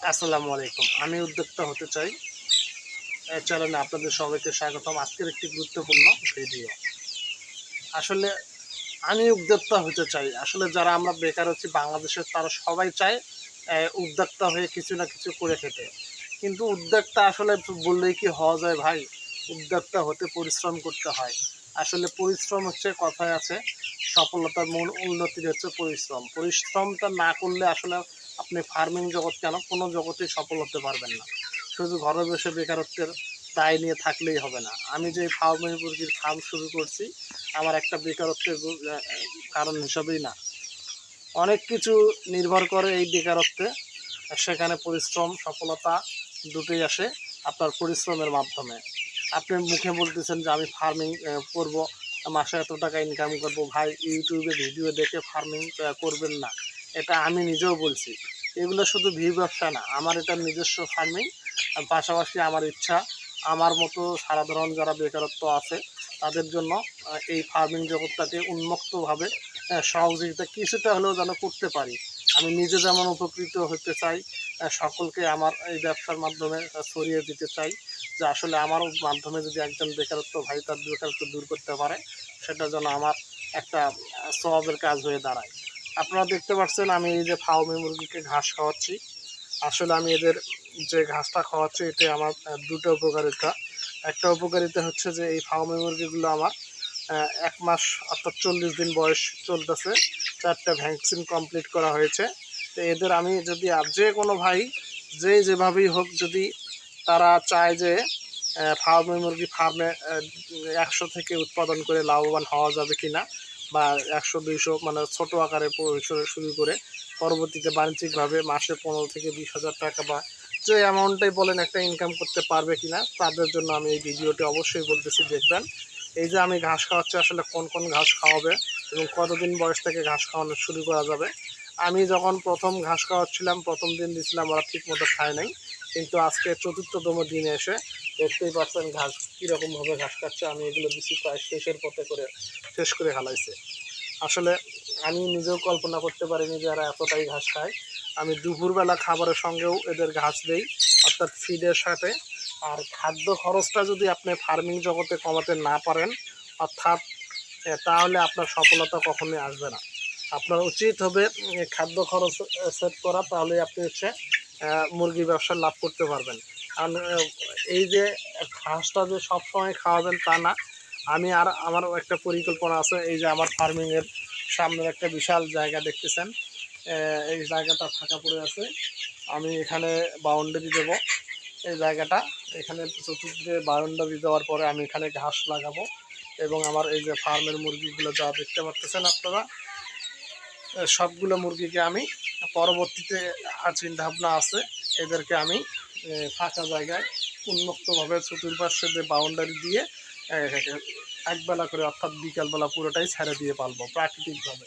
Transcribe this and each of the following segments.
আসসালামু আলাইকুম। আমি উদ্যোক্তা হতে চাই। চ্যানেলে আপনাদের সবাইকে স্বাগতম। আজকের একটি গুরুত্বপূর্ণ ভিডিও। আসলে আমি উদ্যোক্তা হতে চাই। আসলে যারা আমরা বেকার আছি, বাংলাদেশের তারা সবাই চায় উদ্যোক্তা হয়ে কিছু না কিছু করে খেতে। কিন্তু উদ্যোক্তা আসলে বললেই কি হওয়া যায় ভাই? উদ্যোক্তা হতে পরিশ্রম করতে হয়। আসলে পরিশ্রম হচ্ছে কথায় আছে, সফলতার মূল উন্নতির হচ্ছে পরিশ্রম। পরিশ্রমটা না করলে আসলে আপনি ফার্মিং জগৎ কেন? কোনো জগতেই সফল হতে পারবেন না। শুধু ঘরে বসে বেকারত্বের দায় নিয়ে থাকলেই হবে না। আমি যে ফার্মিং মুরগির ফার্ম শুরু করছি, আমার একটা বেকারত্বের কারণ হিসাবেই না। অনেক কিছু নির্ভর করে এই বেকারত্বে। সেখানে পরিশ্রম, সফলতা দুটোই আসে আপনার পরিশ্রমের মাধ্যমে। আপনি মুখে বলতেছেন যে আমি ফার্মিং করব, মাসে এত টাকা ইনকাম করব। ভাই, ইউটিউবে ভিডিও দেখে ফার্মিং করবেন না। এটা আমি নিজেও বলছি। এগুলো শুধু ভিউ ব্যবসা না, আমার এটা নিজস্ব ফার্মিং পাশাপাশি আমার ইচ্ছা, আমার মতো সাধারণ যারা বেকারত্ব আছে, তাদের জন্য এই ফার্মিং জগৎটাকে উন্মুক্তভাবে সহযোগিতা কিছুটা হলেও যেন করতে পারি। আমি নিজে যেমন উপকৃত হতে চাই সকলকে আমার এই ব্যবসার মাধ্যমে ছড়িয়ে দিতে চাই, যে আসলে আমার মাধ্যমে যদি একজন বেকারত্ব ভাই তার বেকারত্ব দূর করতে পারে, সেটা যেন আমার একটা সওয়াবের কাজ হয়ে দাঁড়ায়। আপনারা দেখতে পাচ্ছেন আমি এই যে ফাউমি মুরগিকে ঘাস খাওয়াচ্ছি। আসলে আমি এদের যে ঘাসটা খাওয়াচ্ছি, এতে আমার দুটো উপকারিতা। একটা উপকারিতা হচ্ছে যে এই ফাউমি মুরগিগুলো আমার এক মাস অর্থাৎ চল্লিশ দিন বয়স চলতেছে। চারটা ভ্যাকসিন কমপ্লিট করা হয়েছে। তো এদের আমি যদি আর যে কোনো ভাই, যে যেভাবেই হোক যদি তারা চায় যে ফার্মে মুরগি ফার্মে একশো থেকে উৎপাদন করে লাভবান হওয়া যাবে কিনা বা একশো, দুইশো মানে ছোটো আকারে শুরু করে পরবর্তীতে বাণিজ্যিকভাবে মাসে পনেরো থেকে বিশ হাজার টাকা বা যে অ্যামাউন্টটাই বলেন একটা ইনকাম করতে পারবে কিনা, তাদের জন্য আমি এই ভিডিওটি অবশ্যই বলতেছি, দেখবেন। এই যে আমি ঘাস খাওয়াচ্ছি, আসলে কোন কোন ঘাস খাওয়াবে এবং কতদিন বয়স থেকে ঘাস খাওয়ানো শুরু করা যাবে? আমি যখন প্রথম ঘাস খাওয়াচ্ছিলাম, প্রথম দিন দিয়েছিলাম, ওরা ঠিক মতো খায় নাই। কিন্তু আজকে চতুর্থতম দিনে এসে দেখতেই পাচ্ছেন ঘাস কীরকমভাবে ঘাস খাচ্ছে। আমি এগুলো দিচ্ছি প্রায় শেষের পথে করে, শেষ করে হালাইছে। আসলে আমি নিজেও কল্পনা করতে পারিনি যে এরা এতটাই ঘাস খায়। আমি দুপুরবেলা খাবারের সঙ্গেও এদের ঘাস দেই, অর্থাৎ ফিডের সাথে। আর খাদ্য খরচটা যদি আপনি ফার্মিং জগতে কমাতে না পারেন, অর্থাৎ তাহলে আপনার সফলতা কখনোই আসবে না। আপনার উচিত হবে খাদ্য খরচ সেট করা তাহলে আপনি হচ্ছে মুরগি ব্যবসা লাভ করতে পারবেন। এই যে ঘাসটা যে সবসময় খাওয়াবেন তা না। আমি আর আমার একটা পরিকল্পনা আছে, এই যে আমার ফার্মিংয়ের সামনের একটা বিশাল জায়গা দেখতেছেন। এই জায়গাটা ফাঁকা পড়ে আছে। আমি এখানে বাউন্ডারি দেবো এই জায়গাটা। এখানে চতুর্দিকে বাউন্ডারি দেওয়ার পরে আমি এখানে ঘাস লাগাবো এবং আমার এই যে ফার্মের মুরগিগুলো যা দেখতে পাচ্ছেন আপনারা সবগুলো মুরগিকে আমি পরবর্তীতে চিন্তাভাবনা আছে, এদেরকে আমি ফাঁকা জায়গায় উন্মুক্তভাবে চতুর্পার্শ্বে যে বাউন্ডারি দিয়ে একবেলা করে অর্থাৎ বিকালবেলা পুরোটাই ছেড়ে দিয়ে পালবো প্রাকৃতিকভাবে।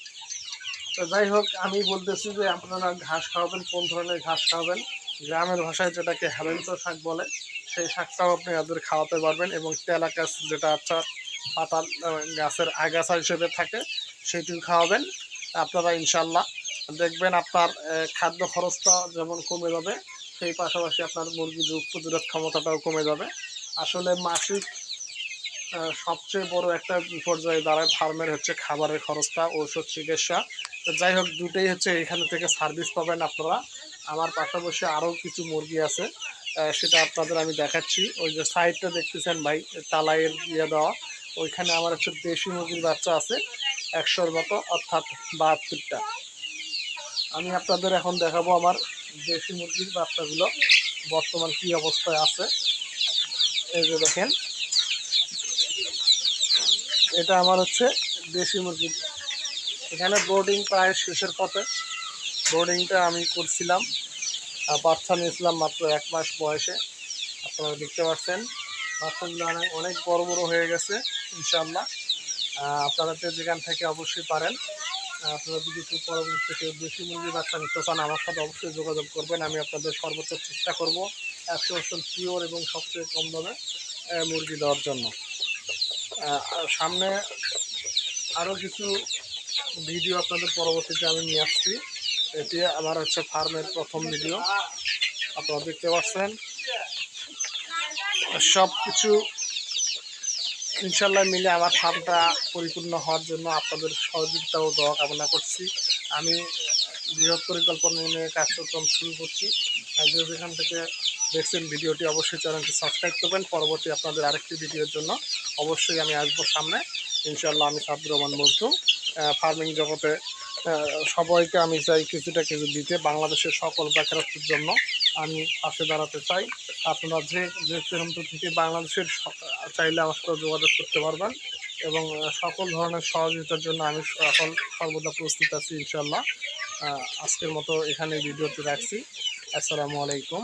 তো যাই হোক, আমি বলতেছি যে আপনারা ঘাস খাওয়াবেন, কোন ধরনের ঘাস খাওয়াবেন? গ্রামের ভাষায় যেটাকে হেলেঞ্চ শাক বলে, সেই শাকটাও আপনি এদের খাওয়াতে পারবেন এবং তেলাকাস যেটা আচ্ছা পাতার গাছের আগাছা হিসেবে থাকে, সেটিও খাওয়াবেন। আপনারা ইনশাল্লাহ দেখবেন আপনার খাদ্য খরচটা যেমন কমে যাবে সেই পাশাপাশি আপনার মুরগির রোগ প্রতিরোধ ক্ষমতাটাও কমে যাবে। আসলে মাসিক সবচেয়ে বড় একটা পর্যায়ে দাঁড়ায় ফার্মের হচ্ছে খাবারের খরচটা, ঔষধ চিকিৎসা। তো যাই হোক দুটোই হচ্ছে এখানে থেকে সার্ভিস পাবেন আপনারা। আমার পাশাপাশি আরও কিছু মুরগি আছে সেটা আপনাদের আমি দেখাচ্ছি। ওই যে সাইডটা দেখতেছেন ভাই, তালাইয়ের দিয়ে দেওয়া। ওইখানে আমার হচ্ছে দেশি মুরগির বাচ্চা আছে, একশোর মতো, অর্থাৎ বাহাত্তরটা। আমি আপনাদের এখন দেখাবো আমার দেশি মুরগির বাচ্চাগুলো, বর্তমান কী অবস্থায় আছে। এই যে দেখেন, এটা আমার হচ্ছে দেশি মুরগি। এখানে বোর্ডিং প্রায় শেষের পথে। বোর্ডিংটা আমি করছিলাম, আর বাচ্চা নিয়েছিলাম মাত্র এক মাস বয়সে। আপনারা দেখতে পাচ্ছেন, বাচ্চাগুলো অনেক অনেক বড় বড় হয়ে গেছে ইনশাল্লাহ আপনারা যেখান থেকে অবশ্যই পারেন। আপনারা যদি একটু পরবর্তীতে কেউ দেশি মুরগির বাচ্চা নিতে চান, আমার সাথে অবশ্যই যোগাযোগ করবেন। আমি আপনাদের সর্বোচ্চ চেষ্টা করব একশো পার্সেন্ট পিওর এবং সবচেয়ে কম দামে মুরগি দেওয়ার জন্য। সামনে আরও কিছু ভিডিও আপনাদের পরবর্তীতে আমি নিয়ে আসছি। এটি আমার হচ্ছে ফার্মের প্রথম ভিডিও আপনারা দেখতে পাচ্ছেন। সব কিছু ইনশাল্লাহ মিলে আমার ফার্মটা পরিপূর্ণ হওয়ার জন্য আপনাদের সহযোগিতা ও দোয়া কামনা করছি। আমি বৃহৎ পরিকল্পনা নিয়ে কার্যক্রম শুরু করছি। যেখান থেকে দেখছেন ভিডিওটি, অবশ্যই চ্যানেলটি সাবস্ক্রাইব করবেন। পরবর্তী আপনাদের আরেকটি ভিডিওর জন্য অবশ্যই আমি আসব সামনে। ইনশাল্লাহ আমি সাবুর রহমান বলতু ফার্মিং জগতে সবাইকে আমি চাই কিছুটা কিছু দিতে। বাংলাদেশের সকল বেকারত্বের জন্য আমি পাশে দাঁড়াতে চাই। আপনারা যে যে প্রান্ত থেকে বাংলাদেশের চাইলে আমার সাথে যোগাযোগ করতে পারবেন এবং সকল ধরনের সহযোগিতার জন্য আমি সকল, সর্বদা প্রস্তুত আছি ইনশাল্লাহ আজকের মতো এখানে ভিডিওটি রাখছি। আসসালামু আলাইকুম।